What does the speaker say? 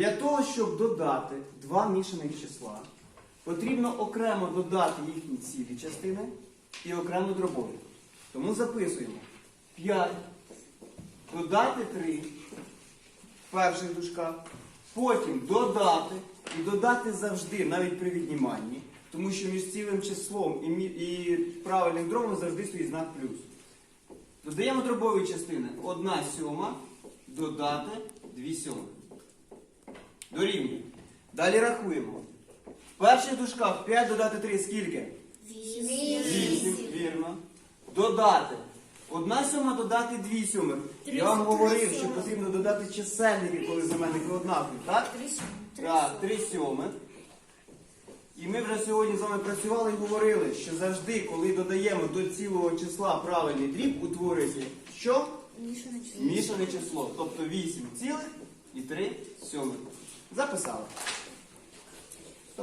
Для того, щоб додати два мішаних числа, потрібно окремо додати їхні цілі частини і окремо дробові. Тому записуємо. 5, додати 3 в перших дужках, потім додати. І додати завжди, навіть при відніманні, тому що між цілим числом і, і правильним дробом завжди стоїть знак плюс. Додаємо дробові частини. 1 сьома, додати 2 сьомих. Дорівнює. Далі рахуємо. В перших дужках 5 додати 3 скільки? 8, вірно. Додати. Одна сьома додати 2 сьомих. Я вам говорив, що потрібно додати чисельники, коли знаменники однакові, так? Так, 3 сьомих. І ми вже сьогодні з вами працювали і говорили, що завжди, коли додаємо до цілого числа правильний дріб, утворюється що? Мішане число. Тобто 8 цілих і 3 сьомих. Записали.